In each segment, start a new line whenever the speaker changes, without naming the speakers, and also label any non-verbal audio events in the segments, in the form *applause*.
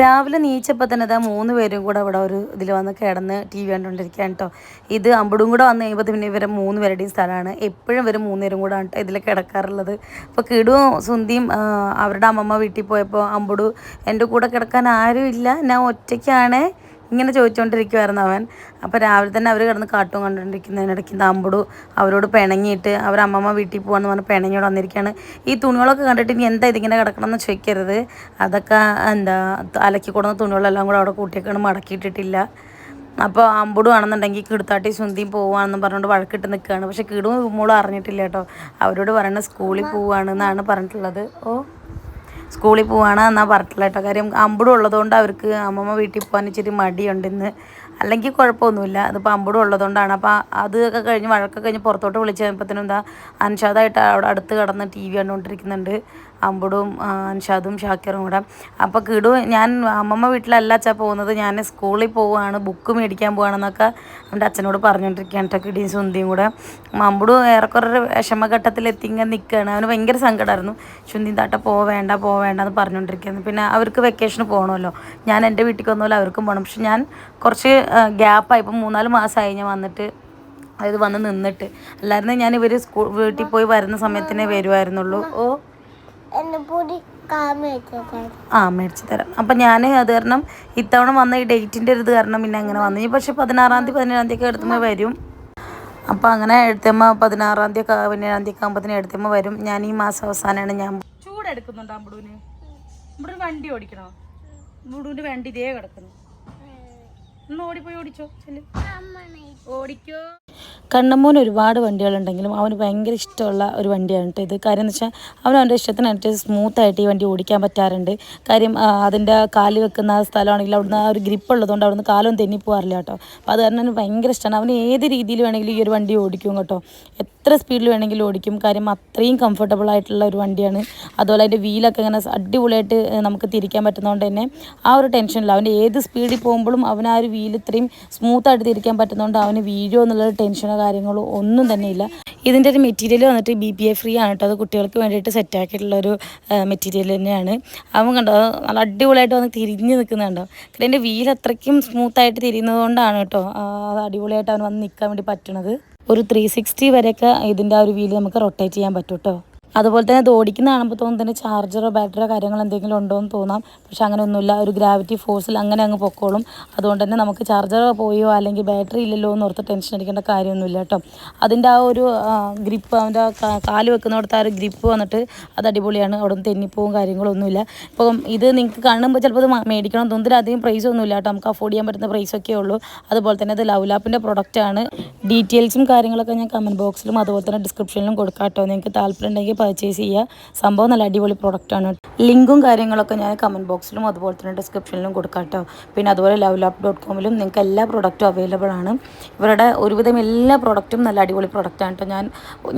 രാവിലെ നീച്ചപ്പോൾ തന്നെ ഇതാ മൂന്ന് പേരും കൂടെ ഇവിടെ ഒരു ഇതിൽ വന്ന് കിടന്ന് ടി വി കണ്ടുകൊണ്ടിരിക്കുകയാണ് കേട്ടോ ഇത് അമ്പടും കൂടെ വന്ന് കഴിയുമ്പോൾ പിന്നെ ഇവരെ മൂന്ന് പേരുടെയും സ്ഥലമാണ്. എപ്പോഴും ഇവർ മൂന്നുപേരും കൂടെ ആണ് ഇതിൽ കിടക്കാറുള്ളത്. അപ്പോൾ കിടുവും സുന്ദിയും അവരുടെ അമ്മമ്മ വീട്ടിൽ പോയപ്പോൾ അമ്പടു എന്റെ കൂടെ കിടക്കാൻ ആരും ഇല്ല. ഞാൻ ഒറ്റയ്ക്കാണ്. ഇങ്ങനെ ചോദിച്ചുകൊണ്ടിരിക്കുമായിരുന്നു അവൻ. അപ്പോൾ രാവിലെ തന്നെ അവർ കിടന്ന് കാട്ടും കണ്ടുകൊണ്ടിരിക്കുന്നതിനിടയ്ക്ക് ദാമ്പുടു അവരോട് പിണങ്ങിയിട്ട് അവർ അമ്മമ്മ വീട്ടിൽ പോകാമെന്ന് പറഞ്ഞ് പിണങ്ങിയോട് വന്നിരിക്കുകയാണ് ഈ തുണികളൊക്കെ കണ്ടിട്ട് ഇനി എന്താ ഇതിങ്ങനെ കിടക്കണം എന്ന് ചോദിക്കരുത്. അതൊക്കെ എന്താ അലക്കി കൊടുന്ന തുണികളെല്ലാം കൂടെ അവിടെ കൂട്ടിയൊക്കെയാണ് മടക്കിയിട്ടിട്ടില്ല. അപ്പോൾ അമ്പുടു ആണെന്നുണ്ടെങ്കിൽ കിടുത്താട്ടി സുന്തിയും പോവാണെന്നും പറഞ്ഞുകൊണ്ട് വഴക്കിട്ട് നിൽക്കുകയാണ്. പക്ഷേ കിടും മോളും അറിഞ്ഞിട്ടില്ല കേട്ടോ. അവരോട് പറയുന്നത് സ്കൂളിൽ പോവുകയാണെന്നാണ് പറഞ്ഞിട്ടുള്ളത്. ഓ. സ്കൂളിൽ പോവാണ് എന്നാൽ പറഞ്ഞിട്ടുള്ളത് കേട്ടോ. കാര്യം അമ്പടും ഉള്ളതുകൊണ്ട് അവർക്ക് അമ്മമ്മ വീട്ടിൽ പോകാൻ ഇച്ചിരി മടിയുണ്ട് ഇന്ന്. അല്ലെങ്കിൽ കുഴപ്പമൊന്നുമില്ല. അത് പമ്പടും ഉള്ളതുകൊണ്ടാണ്. അപ്പോൾ അതൊക്കെ കഴിഞ്ഞ് വഴക്കൊക്കെ കഴിഞ്ഞ് പുറത്തോട്ട് വിളിച്ച് കഴിഞ്ഞപ്പോഴത്തേനും എന്താ അൻഷാദായിട്ട് അവിടെ അടുത്ത് കിടന്ന് ടി വി കണ്ടുകൊണ്ടിരിക്കുന്നുണ്ട് അമ്പടും അൻഷാദും ഷാക്കിറും കൂടെ. അപ്പോൾ കിടു ഞാൻ അമ്മമ്മ വീട്ടിലല്ല അച്ഛാ പോകുന്നത്. ഞാൻ സ്കൂളിൽ പോവുകയാണ് ബുക്ക് മേടിക്കാൻ പോവുകയാണെന്നൊക്കെ എന്റെ അച്ഛനോട് പറഞ്ഞുകൊണ്ടിരിക്കുകയാണ് കേട്ടോ കിടിയും സുന്തിയും കൂടെ. അമ്പടും ഏറെക്കുറെ വിഷമഘട്ടത്തിലെത്തി ഇങ്ങനെ നിൽക്കുകയാണ് അവന് ഭയങ്കര സങ്കടമായിരുന്നു ചുന്തി താട്ട പോവേണ്ട പോവേണ്ട എന്ന് പറഞ്ഞുകൊണ്ടിരിക്കുന്നു പിന്നെ അവർക്ക് വെക്കേഷന് പോകണമല്ലോ ഞാൻ എന്റെ വീട്ടിൽ വന്നപോലെ അവർക്കും പോകണം പക്ഷെ ഞാൻ കുറച്ച് ഗ്യാപ്പായി ഇപ്പം മൂന്നാൽ മാസമായി ഞാൻ വന്നിട്ട് അതായത് വന്ന് നിന്നിട്ട്. അല്ലായിരുന്നു ഞാൻ ഇവർ സ്കൂൾ വീട്ടിൽ പോയി വരുന്ന സമയത്തിനെ വരുമായിരുന്നുള്ളൂ ഓ.
എന്നെ പൊടി കാമ
ആ മേടിച്ച് തരാം. അപ്പം ഞാൻ അത് കാരണം ഇത്തവണ വന്ന ഈ ഡേറ്റിന്റെ ഒരു ഇത് കാരണം പിന്നെ അങ്ങനെ വന്നു. ഇനി പക്ഷേ പതിനാറാം തീയതി പതിനേഴാം തീയതി ഒക്കെ എടുത്തുമ്പോൾ വരും. അപ്പോൾ അങ്ങനെ എഴുത്തമ്മ പതിനാറാം തീയതി ഒക്കെ പതിനേഴാം തീയതി ഒക്കെ ആകുമ്പോഴത്തേന് എഴുത്തമ്മ വരും. ഞാൻ ഈ മാസം അവസാനമാണ് ഞാൻ ചൂടെടുക്കുന്നുണ്ടോ ഇവിടെ വണ്ടി ഓടിക്കണോ? വണ്ടി ഇതേ കിടക്കുന്നു. ഒന്ന് ഓടിപ്പോയി ഓടിച്ചോ ചെല്ലു. ഓടിക്കോ. കണ്ണമ്മോൻ ഒരുപാട് വണ്ടികളുണ്ടെങ്കിലും അവന് ഭയങ്കര ഇഷ്ടമുള്ള ഒരു വണ്ടിയാണ് കേട്ടോ ഇത്. കാര്യം എന്ന് വെച്ചാൽ അവൻ അവന്റെ ഇഷ്ടത്തിനനുസരിച്ച് സ്മൂത്തായിട്ട് ഈ വണ്ടി ഓടിക്കാൻ പറ്റാറുണ്ട്. കാര്യം അതിന്റെ കാൽ വെക്കുന്ന സ്ഥലമാണെങ്കിൽ അവിടുന്ന് ആ ഒരു ഗ്രിപ്പ് ഉള്ളതുകൊണ്ട് അവിടുന്ന് കാലൊന്നും തെന്നി പോകാറില്ല കേട്ടോ അപ്പോൾ അത് കാരണം അവന് ഭയങ്കര ഇഷ്ടമാണ്. അവന് ഏത് രീതിയിൽ വേണമെങ്കിലും ഈ ഒരു വണ്ടി ഓടിക്കും കേട്ടോ. എത്ര സ്പീഡിൽ വേണമെങ്കിലും ഓടിക്കും. കാര്യം അത്രയും കംഫർട്ടബിൾ ആയിട്ടുള്ള ഒരു വണ്ടിയാണ്. അതുപോലെ അതിന്റെ വീലൊക്കെ ഇങ്ങനെ അടിപൊളിയായിട്ട് നമുക്ക് തിരിക്കാൻ പറ്റുന്നതുകൊണ്ട് തന്നെ ആ ഒരു ടെൻഷനില്ല അവന്റെ ഏത് സ്പീഡിൽ പോകുമ്പോഴും അവൻ ആ ഒരു വീൽ ഇത്രയും സ്മൂത്തായിട്ട് തിരിക്കാൻ പറ്റുന്നതുകൊണ്ട് അവന് വീഴോ എന്നുള്ളൊരു ടെൻഷനോ കാര്യങ്ങളോ ഒന്നും തന്നെ ഇല്ല. ഇതിന്റെ ഒരു മെറ്റീരിയൽ വന്നിട്ട് ബി പി എ ഫ്രീ ആണ് കേട്ടോ. അത് കുട്ടികൾക്ക് വേണ്ടിയിട്ട് സെറ്റ് ആക്കിയിട്ടുള്ള ഒരു മെറ്റീരിയൽ തന്നെയാണ്. അവൻ കണ്ടോ നല്ല അടിപൊളിയായിട്ട് വന്ന് തിരിഞ്ഞ് നിൽക്കുന്നുണ്ടോ കാരണം എന്റെ വീൽ അത്രയ്ക്കും സ്മൂത്തായിട്ട് തിരിയുന്നത് കൊണ്ടാണ് കേട്ടോ അത് അടിപൊളിയായിട്ട് അവൻ വന്ന് നിൽക്കാൻ വേണ്ടി പറ്റണത്. ഒരു ത്രീ സിക്സ്റ്റി വരെയൊക്കെ ഇതിന്റെ ആ ഒരു വീൽ നമുക്ക് റൊട്ടേറ്റ് ചെയ്യാൻ പറ്റും കേട്ടോ. അതുപോലെ തന്നെ ഇത് ഓടിക്കുന്ന കാണുമ്പോൾ തോന്നും തന്നെ ചാർജറോ ബാറ്ററിയോ കാര്യങ്ങൾ എന്തെങ്കിലും ഉണ്ടോ എന്ന് തോന്നാം. പക്ഷെ അങ്ങനെ ഒന്നുമില്ല ഒരു ഗ്രാവിറ്റി ഫോഴ്സിൽ അങ്ങനെ അങ്ങ് പൊക്കോളും. അതുകൊണ്ട് തന്നെ നമുക്ക് ചാർജറോ പോയോ അല്ലെങ്കിൽ ബാറ്ററി ഇല്ലല്ലോ എന്ന് ഓർത്ത് ടെൻഷൻ അടിക്കേണ്ട കാര്യമൊന്നുമില്ല കേട്ടോ. അതിന്റെ ആ ഒരു ഗ്രിപ്പ് അവന്റെ കാൽ വെക്കുന്നിടത്ത് ആ ഒരു ഗ്രിപ്പ് വന്നിട്ട് അത് അടിപൊളിയാണ്. അവിടെ നിന്ന് തെന്നിപ്പോവും കാര്യങ്ങളൊന്നുമില്ല. ഇപ്പം ഇത് നിങ്ങൾക്ക് കാണുമ്പോൾ ചിലപ്പോൾ ഇത് മേടിക്കണം തോന്നുന്നില്ല അധികം പ്രൈസ് ഒന്നുമില്ല കേട്ടോ. നമുക്ക് അഫോർഡ് ചെയ്യാൻ പറ്റുന്ന പ്രൈസൊക്കെ ഉള്ളൂ. അതുപോലെ തന്നെ ഇത് ലവ് ലാപ്പിന്റെ പ്രൊഡക്റ്റാണ് ഡീറ്റെയിൽസും കാര്യങ്ങളൊക്കെ ഞാൻ കമന്റ് ബോക്സിലും അതുപോലെ തന്നെ ഡിസ്ക്രിപ്ഷനിലും കൊടുക്കാം കേട്ടോ. നിങ്ങൾക്ക് താല്പര്യം ഉണ്ടെങ്കിൽ പർച്ചേസ് ചെയ്യുക. സംഭവം നല്ല അടിപൊളി പ്രൊഡക്റ്റാണ് ലിങ്കും കാര്യങ്ങളൊക്കെ ഞാൻ കമന്റ് ബോക്സിലും അതുപോലെ തന്നെ ഡിസ്ക്രിപ്ഷനിലും കൊടുക്കാം കേട്ടോ. പിന്നെ അതുപോലെ ലവ് ലാപ്പ് ഡോട്ട് കോമിലും നിങ്ങൾക്ക് എല്ലാ പ്രൊഡക്റ്റും അവൈലബിൾ ആണ്. ഇവരുടെ ഒരുവിധം എല്ലാ പ്രൊഡക്റ്റും നല്ല അടിപൊളി പ്രൊഡക്റ്റാണ് കേട്ടോ. ഞാൻ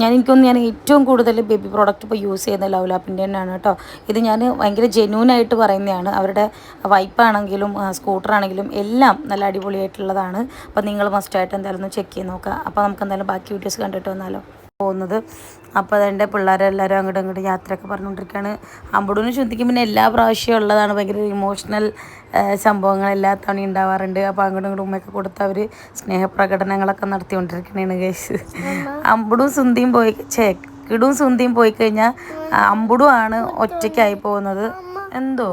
ഞാൻ എനിക്കൊന്ന് ഞാൻ ഏറ്റവും കൂടുതൽ ബേബി പ്രോഡക്റ്റ് ഇപ്പോൾ യൂസ് ചെയ്യുന്ന ലവ് ലാപ്പിന്റെ തന്നെയാണ് കേട്ടോ. ഇത് ഞാൻ ഭയങ്കര ജെന്യൂനായിട്ട് പറയുന്നതാണ്. അവരുടെ വൈപ്പാണെങ്കിലും സ്കൂട്ടറാണെങ്കിലും എല്ലാം നല്ല അടിപൊളിയായിട്ടുള്ളതാണ്. അപ്പോൾ നിങ്ങൾ മസ്റ്റായിട്ട് എന്തായാലും ഒന്ന് ചെക്ക് ചെയ്ത് നോക്കുക. അപ്പോൾ നമുക്ക് എന്തായാലും ബാക്കി വീഡിയോസ് കണ്ടിട്ട് വന്നാലോ. പോകുന്നത്. അപ്പോൾ അതെന്റെ പിള്ളേരെല്ലാവരും അങ്ങോട്ടും ഇങ്ങോട്ടും യാത്രയൊക്കെ പറഞ്ഞുകൊണ്ടിരിക്കുകയാണ്. അമ്പടൂന് ചിന്തിക്കും പിന്നെ എല്ലാ പ്രാവശ്യവും ഉള്ളതാണ് ഭയങ്കര ഇമോഷണൽ സംഭവങ്ങൾ എല്ലാ തവണയും ഉണ്ടാവാറുണ്ട്. അപ്പോൾ അങ്ങോട്ടും ഇങ്ങോട്ടും ഉമ്മയൊക്കെ കൊടുത്ത് അവർ സ്നേഹപ്രകടനങ്ങളൊക്കെ നടത്തിക്കൊണ്ടിരിക്കണേണ് കേസ് അമ്പടും സുന്ദിയും പോയി ചേ സുന്ദിയും പോയി കഴിഞ്ഞാൽ അമ്പടും ആണ് ഒറ്റയ്ക്കായി പോകുന്നത്. എന്തോ?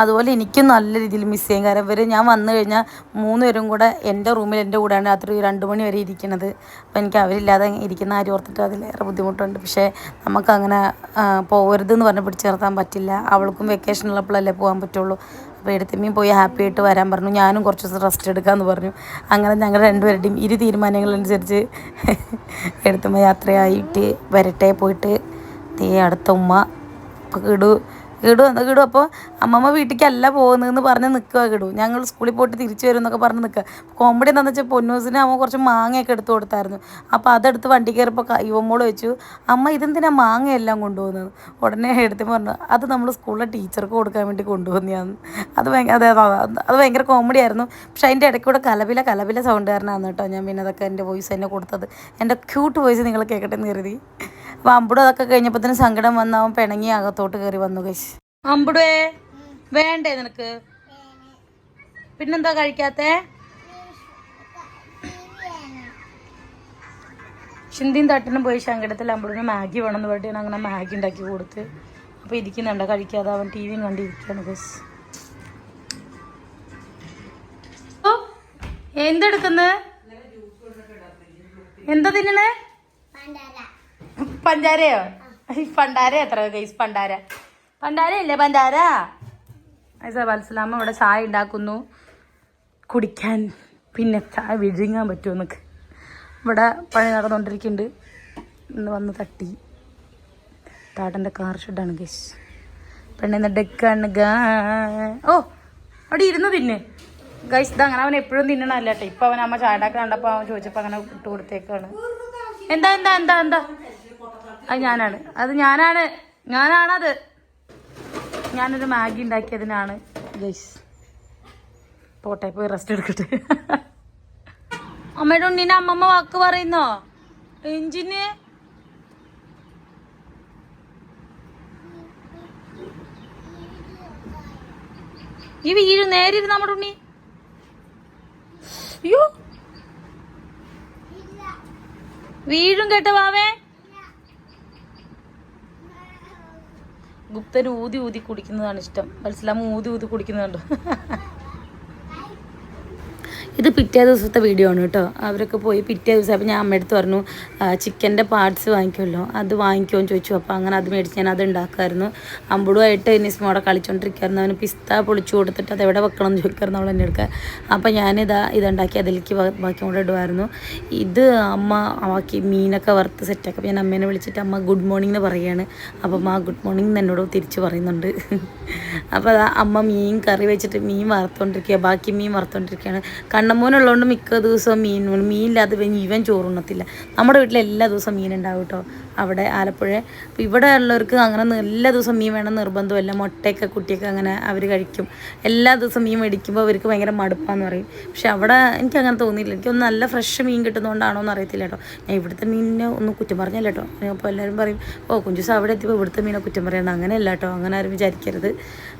അതുപോലെ എനിക്കും നല്ല രീതിയിൽ മിസ് ചെയ്യും. കാരണം ഇവർ ഞാൻ വന്നു കഴിഞ്ഞാൽ മൂന്ന് പേരും കൂടെ എന്റെ റൂമിൽ എന്റെ കൂടെയാണ് രാത്രി രണ്ട് മണി വരെ ഇരിക്കുന്നത് അപ്പോൾ എനിക്ക് അവരില്ലാതെ ഇരിക്കുന്ന ആരും ഓർത്തിട്ട് അതിലേറെ ബുദ്ധിമുട്ടുണ്ട്. പക്ഷേ നമുക്കങ്ങനെ പോകരുതെന്ന് പറഞ്ഞ് പിടിച്ചു നിർത്താൻ പറ്റില്ല. അവൾക്കും വെക്കേഷൻ ഉള്ളപ്പോഴല്ലേ പോകാൻ പറ്റുള്ളൂ. അപ്പോൾ എടുത്തമ്മയും പോയി ഹാപ്പി ആയിട്ട് വരാൻ പറഞ്ഞു. ഞാനും കുറച്ച് ദിവസം റെസ്റ്റ് എടുക്കാമെന്ന് പറഞ്ഞു. അങ്ങനെ ഞങ്ങൾ രണ്ടുപേരുടെയും ഇരു തീരുമാനങ്ങളനുസരിച്ച് എടുത്തമ്മ യാത്രയായിട്ട് വരട്ടെ പോയിട്ട് തീ അടുത്ത ഉമ്മ. അപ്പോൾ കിടു കിടു ഗഡു അപ്പോൾ അമ്മമ്മ വീട്ടിലേക്കല്ല പോകുന്നതെന്ന് പറഞ്ഞ് നിൽക്കുക ഗഡു ഞങ്ങൾ സ്കൂളിൽ പോയിട്ട് തിരിച്ചു വരും എന്നൊക്കെ പറഞ്ഞ് നിൽക്കുക കോമഡി എന്താണെന്ന് വെച്ചാൽ പൊന്നൂസിന് അമ്മ കുറച്ച് മാങ്ങയൊക്കെ എടുത്ത് കൊടുത്തായിരുന്നു. അപ്പോൾ അതെടുത്ത് വണ്ടി കയറിയപ്പോൾ യുവമ്മോട് വെച്ചു അമ്മ ഇതെന്തിനാ മാങ്ങയെല്ലാം കൊണ്ടുപോകുന്നത്? ഉടനെ എടുത്ത് പറഞ്ഞു അത് നമ്മൾ സ്കൂളിലെ ടീച്ചർക്ക് കൊടുക്കാൻ വേണ്ടി കൊണ്ടുപോകുന്നതാണ് അത് ഭയങ്കര അതെ അതെ, ഭയങ്കര കോമഡി ആയിരുന്നു. പക്ഷെ അതിന്റെ ഇടയ്ക്ക് കൂടെ കലവില കലവില സൗണ്ട് കാരനാണ് കേട്ടോ ഞാൻ പിന്നെ അതൊക്കെ എന്റെ വോയിസ് തന്നെ കൊടുത്തത്. എന്റെ ക്യൂട്ട് വോയിസ് നിങ്ങൾ കേൾക്കട്ടെ എന്ന് കരുതി. അപ്പോൾ അമ്പുടും അതൊക്കെ കഴിഞ്ഞപ്പോൾ തന്നെ സങ്കടം വന്ന് അവൻ പിണങ്ങി അകത്തോട്ട് കയറി വന്നു കഴിച്ച് അമ്പുടേ വേണ്ടേ നിനക്ക്? പിന്നെന്താ കഴിക്കാത്തേ? ചിന്തിയും തട്ടിനും പോയി ശങ്കടത്തിൽ അമ്പടിന് മാഗി വേണമെന്ന് പറഞ്ഞിട്ട് അങ്ങനെ മാഗി ഉണ്ടാക്കി കൊടുത്ത് അപ്പോൾ ഇരിക്കുന്നുണ്ട്. കഴിക്കാതെ അവൻ ടി വിയും കണ്ടിരിക്കുകയാണ് ബസ് ഓ എന്തെടുക്കുന്നു? എന്താ തിന്നണേ? പഞ്ചാരയോ പണ്ടാര എത്ര ഗൈസ് പണ്ടാര. പണ്ടാര ഇല്ലേ പണ്ടാര? വത്സലാമ്മ ഇവിടെ ചായ ഉണ്ടാക്കുന്നു കുടിക്കാൻ പിന്നെ ചായ വിഴുങ്ങാൻ പറ്റുമോ എന്നൊക്കെ ഇവിടെ പണി നടന്നുകൊണ്ടിരിക്കുന്നുണ്ട് ഇന്ന് വന്ന് തട്ടി. താട്ടന്റെ കാർ ഷെഡാണ് ഗൈസ് പെണ്ണെന്ന് ഡെക്കാണ് ഓ അവിടെ ഇരുന്ന് തിന്ന്. ഗൈസ് ഇത് അങ്ങനെ അവൻ എപ്പോഴും തിന്നണല്ല കേട്ടോ. ഇപ്പൊ അവൻ അമ്മ ചാടാക്ക് കണ്ടപ്പോ അവൻ ചോദിച്ചപ്പോൾ അങ്ങനെ ഇട്ട് കൊടുത്തേക്കാണ്. എന്താ എന്താ എന്താ എന്താ? അത് ഞാനാണ്. അത് ഞാനാണ്. ഞാനാണത്. ഞാനൊരു മാഗി ഉണ്ടാക്കിയതിനാണ്. ഗൈസ് പോട്ടെ പോയി റെസ്റ്റ് എടുക്കട്ടെ. അമ്മയുടെ ഉണ്ണിനെ അമ്മമ്മ വാക്ക് പറയുന്നോ? എഞ്ചിന് ഈ വീഴും. നേരെ ഇരുന്ന് നമ്മുടെ ഉണ്ണി? അയ്യോ. വീഴും കേട്ടോ വാവേ. ഗുപ്തൻ ഊതി ഊതി കുടിക്കുന്നതാണ് ഇഷ്ടം. മനസ്സിലാമ ഊതി ഊതി കുടിക്കുന്നുണ്ട് *laughs* ഇത് പിറ്റേ ദിവസത്തെ വീഡിയോ ആണ് കേട്ടോ. അവരൊക്കെ പോയി പിറ്റേ ദിവസം അപ്പോൾ ഞാൻ അമ്മയടുത്ത് പറഞ്ഞു ചിക്കന്റെ പാർട്സ് വാങ്ങിക്കുമല്ലോ. അത് വാങ്ങിക്കുമോ എന്ന് ചോദിച്ചു. അപ്പോൾ അങ്ങനെ അത് മേടിച്ച് ഞാൻ അത് ഉണ്ടാക്കുമായിരുന്നു അമ്പുടുമായിട്ട് നിസ്മോടെ കളിച്ചുകൊണ്ടിരിക്കുകയായിരുന്നു അവന് പിസ്ത പൊളിച്ചു കൊടുത്തിട്ട് അത് എവിടെ വെക്കണം എന്ന് ചോദിക്കായിരുന്നു അവൾ എന്നെ എടുക്കുക അപ്പോൾ ഞാനിതാ ഇതുണ്ടാക്കി അതിലേക്ക് ബാക്കി കൂടെ ഇടുമായിരുന്നു ഇത് അമ്മ ബാക്കി മീനൊക്കെ വറുത്ത് സെറ്റാക്കി അപ്പോൾ ഞാൻ അമ്മേനെ വിളിച്ചിട്ട് അമ്മ ഗുഡ് മോർണിംഗ് എന്ന് പറയുകയാണ് അപ്പം അമ്മ ഗുഡ് മോർണിംഗ് എന്ന് എന്നോട് തിരിച്ച് പറയുന്നുണ്ട്. *laughs* അപ്പോൾ അതാ അമ്മ മീൻ കറി വെച്ചിട്ട് മീൻ വറുത്തോണ്ടിരിക്കുക ബാക്കി മീൻ വറുത്തോണ്ടിരിക്കുകയാണ് കണ്ണമ്മോനുള്ളതുകൊണ്ട് മിക്ക ദിവസവും മീൻ മീനില്ലാതെ ഇവൻ ചോറുണ്ണത്തില്ല. നമ്മുടെ വീട്ടിൽ എല്ലാ ദിവസവും മീൻ ഉണ്ടാവും കേട്ടോ അവിടെ ആലപ്പുഴ. അപ്പോൾ ഇവിടെ ഉള്ളവർക്ക് അങ്ങനെ എല്ലാ ദിവസവും മീൻ വേണം നിർബന്ധമല്ല മുട്ടയൊക്കെ കുട്ടിയൊക്കെ അങ്ങനെ അവർ കഴിക്കും. എല്ലാ ദിവസവും മീൻ മേടിക്കുമ്പോൾ അവർക്ക് ഭയങ്കര മടുപ്പാന്ന് പറയും. പക്ഷെ അവിടെ എനിക്ക് അങ്ങനെ തോന്നിയില്ല. എനിക്കൊന്ന് നല്ല ഫ്രഷ് മീൻ കിട്ടുന്നതുകൊണ്ടാണോ എന്ന് അറിയത്തില്ല കേട്ടോ ഞാൻ ഇവിടുത്തെ മീനിനെ ഒന്ന് കുറ്റം പറഞ്ഞല്ല കേട്ടോ അപ്പോൾ എല്ലാവരും പറയും ഓ കുഞ്ചുസ് അവിടെ എത്തിയപ്പോൾ ഇവിടുത്തെ മീനെ കുറ്റം പറയണം. അങ്ങനെയല്ല കേട്ടോ അങ്ങനെ ആരും വിചാരിക്കരുത്.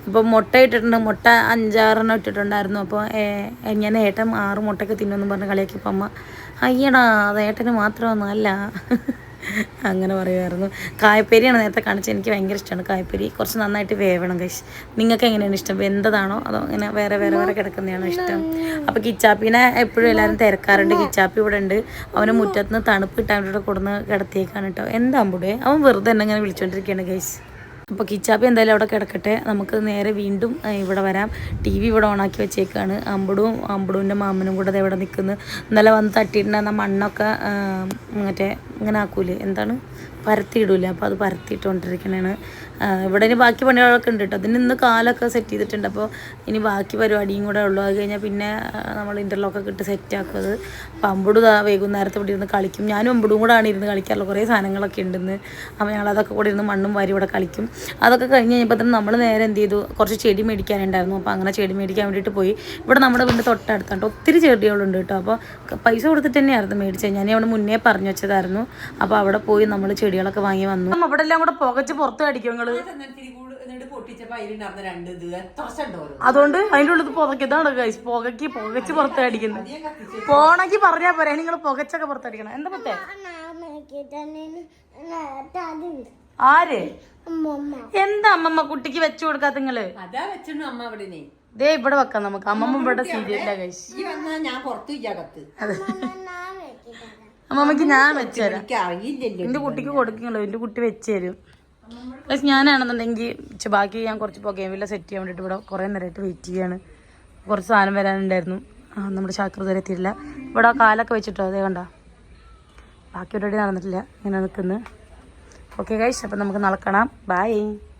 ഇപ്പോൾ മുട്ട ഇട്ടിട്ടുണ്ട്. മുട്ട അഞ്ചാറെണ്ണം ഇട്ടിട്ടുണ്ടായിരുന്നു. അപ്പോൾ ഞാൻ ഏട്ടൻ ആറ് മുട്ടയ്ക്ക് തിന്നുമെന്ന് പറഞ്ഞ് കളിയാക്കിയപ്പോൾ അമ്മ അയ്യടാ അത് ഏട്ടന് മാത്രമൊന്നല്ല അങ്ങനെ പറയുമായിരുന്നു. കായപ്പേരിയാണ് നേരത്തെ കാണിച്ചത്. എനിക്ക് ഭയങ്കര ഇഷ്ടമാണ് കായപ്പേരി. കുറച്ച് നന്നായിട്ട് വേവണം കഴിച്ച് നിങ്ങൾക്ക് എങ്ങനെയാണ് ഇഷ്ടം? വെന്തതാണോ? അതോ ഇങ്ങനെ വേറെ വേറെ വേറെ കിടക്കുന്നതാണോ ഇഷ്ടം? അപ്പോൾ കിച്ചാപ്പിനെ എപ്പോഴും എല്ലാവരും തിരക്കാറുണ്ട്. കിച്ചാപ്പി ഇവിടെ ഉണ്ട്. അവനെ മുറ്റത്ത് നിന്ന് തണുപ്പ് ഇട്ടാൻ ഇവിടെ കൊടുന്ന് കിടത്തിയേക്കാണ് കേട്ടോ എന്താ അമ്പുടെ അവൻ വെറുതെ എന്നെ ഇങ്ങനെ വിളിച്ചോണ്ടിരിക്കുകയാണ് ഗൈസ് അപ്പോൾ കിച്ചാപ്പി എന്തായാലും അവിടെ കിടക്കട്ടെ. നമുക്ക് നേരെ വീണ്ടും ഇവിടെ വരാം. ടി വി ഇവിടെ ഓണാക്കി വെച്ചേക്കാണ്. അമ്പടും അമ്പടുവിന്റെ മാമനും കൂടെ ഇവിടെ നിൽക്കുന്നു ഇന്നലെ വന്ന് തട്ടിയിട്ടുണ്ടായിരുന്ന മണ്ണൊക്കെ മറ്റേ ഇങ്ങനെ ആക്കൂലേ? എന്താണ്? പരത്തിയിടൂലേ? അപ്പോൾ അത് പരത്തിയിട്ടുകൊണ്ടിരിക്കണേണ്. ആഹ്, ഇവിടെ ഇനി ബാക്കി പണികളൊക്കെ ഉണ്ട് കേട്ടോ അതിന് ഇന്ന് കാലൊക്കെ സെറ്റ് ചെയ്തിട്ടുണ്ട്. അപ്പോൾ ഇനി ബാക്കി പരിപാടിയും കൂടെ ഉള്ളു. അത് കഴിഞ്ഞാൽ പിന്നെ നമ്മൾ ഇന്റർലോക്കൊക്കെ ഇട്ട് സെറ്റ് ആക്കുന്നത് അപ്പം അപ്പോൾ അമ്പുടു വൈകുന്നേരത്തെ ഇവിടെ ഇരുന്ന് കളിക്കും. ഞാനും അമ്പുടും കൂടെ ആണ് ഇരുന്ന് കളിക്കാറുള്ളത്. കുറേ സാധനങ്ങളൊക്കെ ഉണ്ടെന്ന്. അപ്പോൾ ഞങ്ങൾ അതൊക്കെ കൂടെ ഇരുന്ന് മണ്ണും വാരി ഇവിടെ കളിക്കും. അതൊക്കെ കഴിഞ്ഞ് കഴിഞ്ഞപ്പോൾ നമ്മൾ നേരെ എന്ത് ചെയ്തു? കുറച്ച് ചെടി മേടിക്കാനുണ്ടായിരുന്നു. അപ്പോൾ അങ്ങനെ ചെടി മേടിക്കാൻ വേണ്ടിയിട്ട് പോയി. ഇവിടെ നമ്മുടെ വീട് തൊട്ടടുത്താണ് ഒത്തിരി ചെടികളുണ്ട് കേട്ടോ. അപ്പോൾ പൈസ കൊടുത്തിട്ട് തന്നെയായിരുന്നു മേടിച്ചത്. ഞാൻ അവിടെ മുന്നേ പറഞ്ഞു വെച്ചതായിരുന്നു. അപ്പോൾ അവിടെ പോയി നമ്മൾ ചെടികളൊക്കെ വാങ്ങി വന്നു. അവിടെ എല്ലാം കൂടെ പുകച്ച് പുറത്ത് നിങ്ങൾ
ഉണ്ടോരോ
അതുകൊണ്ട് അതിന്റെ ഉള്ളിൽ പുതക്കിതാണ് ഗൈസ് പുകയ്ക്ക് പുകച്ച് പുറത്ത് അടിക്കുന്നത്. പോണക്ക് പറഞ്ഞാ പോരാ നിങ്ങൾ പുകച്ചൊക്കെ പുറത്തടിക്കണം എന്താ പറ്റേ? ആര്?
അമ്മമ്മ
എന്താ അമ്മമ്മ കുട്ടിക്ക് വെച്ചു കൊടുക്കാത്ത നിങ്ങൾ?
അതാ അമ്മ അവിടെ നീ
ദേ ഇവിടെ വെക്കാം നമുക്ക്. അമ്മമ്മ ഇവിടെ സീരിയലില്ല
കഴിച്ചു ഞാൻ പുറത്തു
വെക്കിത്തരാം
അമ്മമ്മക്ക് ഞാൻ വെച്ചുതരാം
അറിയില്ലല്ലോ
എന്റെ കുട്ടിക്ക് കൊടുക്കുന്നുള്ളൂ. എന്റെ കുട്ടി വെച്ച് തരും. പക്ഷെ ഞാനാണെന്നുണ്ടെങ്കിൽ ബാക്കി ഞാൻ കുറച്ച് പുകയവില്ല സെറ്റ് ചെയ്യാൻ വേണ്ടിയിട്ട് ഇവിടെ കുറേ നേരമായിട്ട് വെയിറ്റ് ചെയ്യാണ്. കുറച്ച് സാധനം വരാനുണ്ടായിരുന്നു. നമ്മുടെ ശാക്രത വരെ എത്തിയില്ല ഇവിടെ കാലൊക്കെ വെച്ചിട്ടോ? അതേ കണ്ട. ബാക്കി പരിപാടി നടന്നിട്ടില്ല. ഇങ്ങനെ നിൽക്കുന്നു. ഓക്കെ ഗൈസ് അപ്പം നമുക്ക് നടക്കണം ബായ് ബൈ